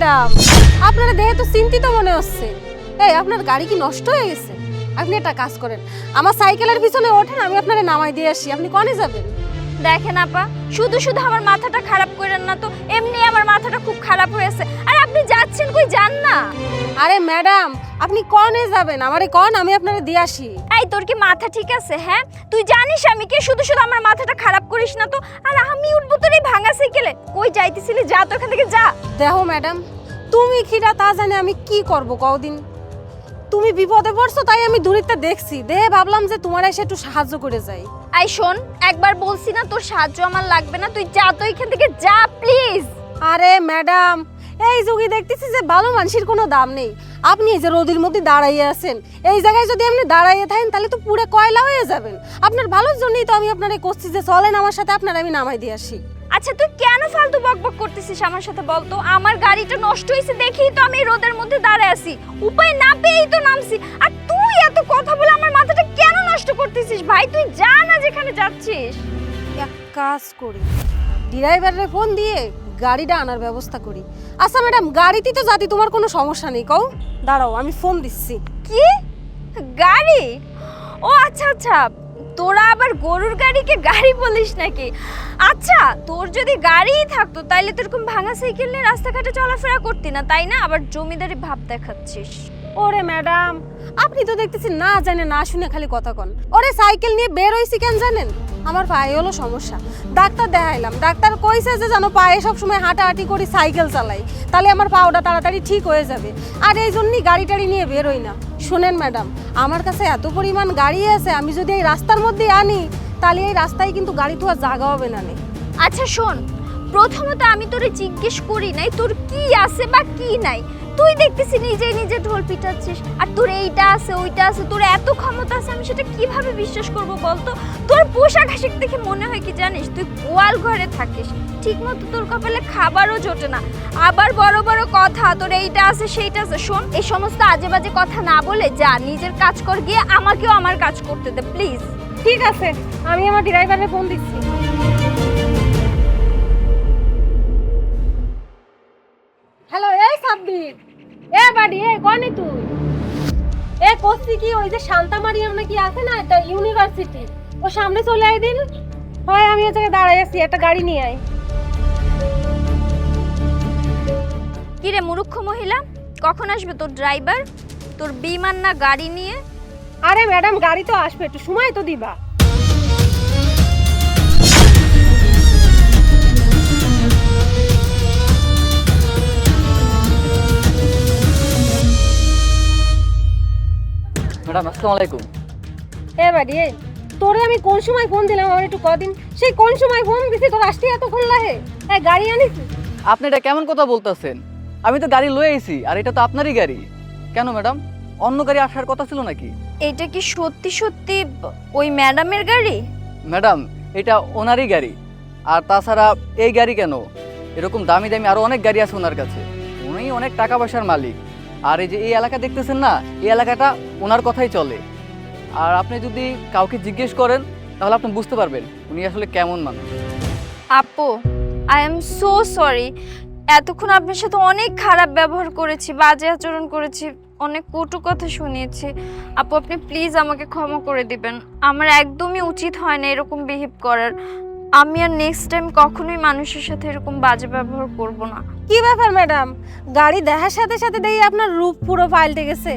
Madam. আপনারা দেহে তো চিন্তিত মনে হচ্ছে, এই আপনার গাড়ি কি নষ্ট হয়ে গেছে? আপনি একটা কাজ করেন, আমার সাইকেলের পিছনে ওঠেন, আমি আপনারা নামাই দিয়ে আসি, আপনি কনে যাবেন? দেখেন আপা শুধু শুধু আমার মাথাটা খারাপ করেন না তো এমনি আমার মাথাটা খুব খারাপ হয়েছে। আর আপনি যাচ্ছেন কই যান না। আরে ম্যাডাম আপনি কনে যাবেন? আমারে কন আমি আপনারে দিয়ে আসি। এই তোর কি মাথা ঠিক আছে হ্যাঁ? তুই জানিস আমি কি? শুধু শুধু আমার মাথাটা খারাপ করিস না তো। আর আমি উঠবো তোর এই ভাঙা সাইকেলে। কই যাইতেছিলি? যা তো এখান থেকে যা। দেখো ম্যাডাম তুমি খিরা তা জানে আমি কি করব কদিন তুমি বিপদে পড়ছো তাই আমি দূরিতে দেখছি। দেখে ভাবলাম যে তোমার এসে একটু সাহায্য করে যাই। আই শোন একবার বলছি না তোর সাহায্য আমার লাগবে না তুই যা তো এখান থেকে যা প্লিজ আরে ম্যাডাম এই যুগে দেখতেছি যে ভালো মানুষের কোনো দাম নেই। আপনি এই যে রোদের মধ্যে দাঁড়াইয়ে আছেন এই জায়গায় যদি আপনি দাঁড়াইয়ে থাকেন তাহলে তো পুরো কয়লা হয়ে যাবেন। আপনার ভালোর জন্যই তো আমি আপনার করছি যে চলেন আমার সাথে আপনার আমি নামাই দিয়ে আসি। আচ্ছা তুই কেন ফালতু বকবক করতেছিস আমার সাথে বল তো? আমার গাড়িটা নষ্ট হয়েছে দেখেই তো আমি রোদের মধ্যে দাঁড়ায় আছি। উপায় না পেয়েই তো নামছি। আর তুই এত কথা বলে আমার মাথাটা কেন নষ্ট করতেছিস ভাই? তুই যা না যেখানে যাচ্ছিস। এক কাজ করি। ড্রাইভারের ফোন দিয়ে গাড়িটা আনার ব্যবস্থা করি। আচ্ছা ম্যাডাম গাড়িতে তো জাতি তোমার কোনো সমস্যা নেই কও। দাঁড়াও আমি ফোন দিচ্ছি। কি? গাড়ি? ও আচ্ছা আচ্ছা। তোরা আবার গরুর গাড়িকে গাড়ি বলিস নাকি? আচ্ছা তোর যদি গাড়িই থাকতো, তাইলে তো এরকম ভাঙা সাইকেল নিয়ে রাস্তাঘাটে চলাফেরা করতি না, তাই না? আবার জমিদারি ভাব দেখাচ্ছিস। ওরে ম্যাডাম, আপনি তো দেখতেছি না জানে, না শুনে খালি কথা কন। ওরে সাইকেল নিয়ে বের হইছি কেন জানেন? আমার পায়ে হলো সমস্যা। ডাক্তার দেখাইলাম। ডাক্তার কইছে যে জানো পায়ে সবসময় হাঁটাহাঁটি করি, সাইকেল চালাই। তাহলে আমার পাওটা তাড়াতাড়ি ঠিক হয়ে যাবে। আর এই জন্যই গাড়ি টাড়ি নিয়ে বের হই না। শুনেন ম্যাডাম, আমার কাছে এত পরিমাণ গাড়ি আছে, আমি যদি এই রাস্তার মধ্যে আনি, তাহলে এই রাস্তায় কিন্তু গাড়ি তো আর জায়গা হবে না নে। আচ্ছা শোন, প্রথমত আমি তোরে জিজ্ঞেস করি নাই, তোর কি আছে বা কি নাই? তুই দেখতেছি নিজেই নিজে ঢোল পিটাচ্ছিস। আর তোর এইটা আছে, ওইটা আছে, তোর এত ক্ষমতা আছে, আমি সেটা কীভাবে বিশ্বাস করব বলতো? তোর পোশাক আশাক দেখে মনে হয় কি জানিস? তুই গোয়াল ঘরে থাকিস। ঠিক মতো তোর কপালে খাবারও জোটে না। আবার বড় বড় কথা, তোর এইটা আছে, সেইটা আছে। শোন, এই সমস্ত আজে বাজে কথা না বলে যা, নিজের কাজ কর, গিয়ে আমাকেও আমার কাজ করতে দে, প্লিজ। ঠিক আছে, আমি আমার ড্রাইভারের ফোন দিচ্ছি। ওই যে শান্তা মারিয়াম নাকি আছে না এটা ইউনিভার্সিটি ও সামনে চলে আয় দিন। হয় আমি ওই জায়গায় দাঁড়াই আছি একটা গাড়ি নিয়ে আয়। কিরে মুরুক্ষ মহিলা কখন আসবে তোর ড্রাইভার তোর বিমান না গাড়ি নিয়ে? আরে ম্যাডাম গাড়ি তো আসবে একটু সময় তো দিবা। ম্যাডাম আসসালামু আলাইকুম। এ বাড়ি তোরে আমি কোন সময় ফোন দিলাম? আমার একটু কদিন। সেই কোন সময় ফোন দিছি? তোর আসতে এত খুললা হে এ গাড়ি আনিস আপনি এটা কেমন কথা বলতেছেন? আমি তো গাড়ি লয়ে আইছি আর এটা তো আপনারই গাড়ি। কেন ম্যাডাম? অন্য গাড়ি আসার কথা ছিল নাকি? এটা কি সত্যি সত্যি ওই ম্যাডামের গাড়ি? ম্যাডাম এটা ওনারই গাড়ি। আর তাছাড়া এই গাড়ি কেন? এরকম দামি দামি আরও অনেক গাড়ি আছে ওনার কাছে। উনি অনেক টাকা পয়সার মালিক। আর এই যে এই এলাকা দেখতেছেন না, এই এলাকাটা ওনার কথাই চলে। আর আপনি যদি কাউকে জিজ্ঞেস করেন, তাহলে আপনি বুঝতে পারবেন উনি আসলে কেমন মানুষ। আপু আই এম সো সরি এতক্ষণ আপনার সাথে অনেক খারাপ ব্যবহার করেছি, বাজে আচরণ করেছি, অনেক কটু কথা শুনিয়েছি। আপু, আপনি প্লিজ আমাকে ক্ষমা করে দিবেন। আমার একদমই উচিত হয় না এরকম বিহেভ করার। আমি আর নেক্সট টাইম কখনোই মানুষের সাথে এরকম বাজে ব্যবহার করব না। কি ব্যাপার ম্যাডাম গাড়ি দেখার সাথে সাথে দেখি আপনার রূপ পুরো পাল্টে গেছে।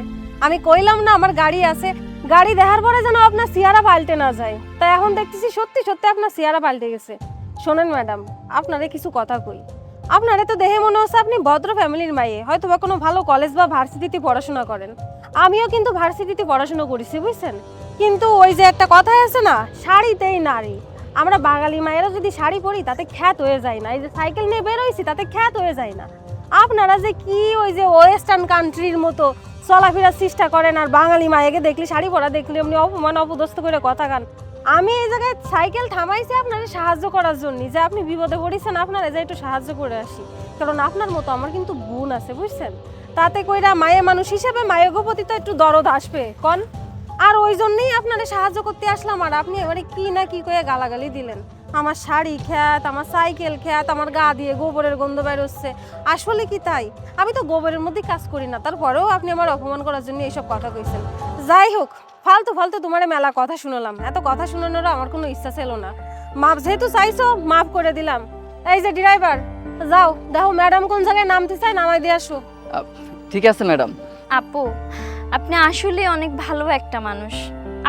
আমি কইলাম না আমার গাড়ি আছে। গাড়ি দেখার পরে যেন আপনার সিয়ারা পাল্টে না যায়। তাই এখন দেখতেছি সত্যি সত্যি আপনার সিয়ারা পাল্টে গেছে। শোনেন ম্যাডাম আপনারে কিছু কথা কই। আপনারে তো দেখে মনে হচ্ছে আপনি ভদ্র ফ্যামিলির মাইয়ে। হয়তো বা কোনো ভালো কলেজ বা ভার্সিটিতে পড়াশোনা করেন। আমিও কিন্তু ভার্সিটিতে পড়াশোনা করেছি, বুঝছেন? কিন্তু ওই যে একটা কথা আছে না, শাড়িতেই নারী। আমরা বাঙালি মায়েরা যদি শাড়ি পরি, তাতে খ্যাত হয়ে যায় না। এই যে সাইকেল নিয়ে বেরোইছি তাতে খ্যাত হয়ে যায় না। আপনারা যে কি ওই যে ওয়েস্টার্ন কান্ট্রির মতো চলাফেরার চেষ্টা করেন আর বাঙালি মায়েকে দেখলে, শাড়ি পরা দেখলে এমনি অপমান, অপদস্থ করে কথা গান আমি এই জায়গায় সাইকেল থামাইছি আপনাদের সাহায্য করার জন্য, যে আপনি বিপদে পড়েছেন, আপনারা যে একটু সাহায্য করে আসি। কারণ আপনার মতো আমার কিন্তু বোন আছে, বুঝছেন? তাতে কইরা মায়ে মানুষ হিসেবে মায়ের প্রতি তো একটু দরদ আসবে। কন? আর ওই জন্যই আপনারা সাহায্য করতে আসলাম আর আপনি এবারে কি না কি করে গালাগালি দিলেন? আমার শাড়ি খ্যাত আমার সাইকেল খ্যাত আমার গা দিয়ে গোবরের গন্ধ বেরোচ্ছে। আসলে কি তাই? আমি তো গোবরের মধ্যে কাজ করি না তারপরেও আপনি আমার অপমান করার জন্য এইসব কথা কইছেন। যাই হোক ফালতু ফালতু তোমার মেলা কথা শুনলাম। এত কথা শোনানোর আমার কোনো ইচ্ছা ছিল না। মাপ যেহেতু চাইছো মাফ করে দিলাম। এই যে ড্রাইভার যাও দেখো ম্যাডাম কোন জায়গায় নামতে চায় নামাই দিয়ে আসো ঠিক আছে ম্যাডাম। আপু আপনি আসলে অনেক ভালো একটা মানুষ।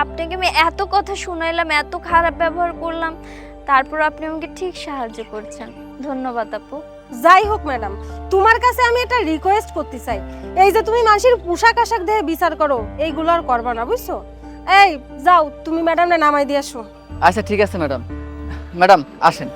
আপনাকে আমি এত কথা শুনাইলাম এত খারাপ ব্যবহার করলাম তারপর আপনি আমাকে ঠিক সাহায্য করছেন। ধন্যবাদ আপু। যাই হোক ম্যাডাম তোমার কাছে আমি একটা রিকোয়েস্ট করতে চাই। এই যে তুমি মানুষের পোশাক আশাক দিয়ে বিচার করো এইগুলো আর করবা না বুঝছ? এই যাও তুমি ম্যাডামটা নামাই দিয়ে আসো। আচ্ছা ঠিক আছে ম্যাডাম। ম্যাডাম আসেন।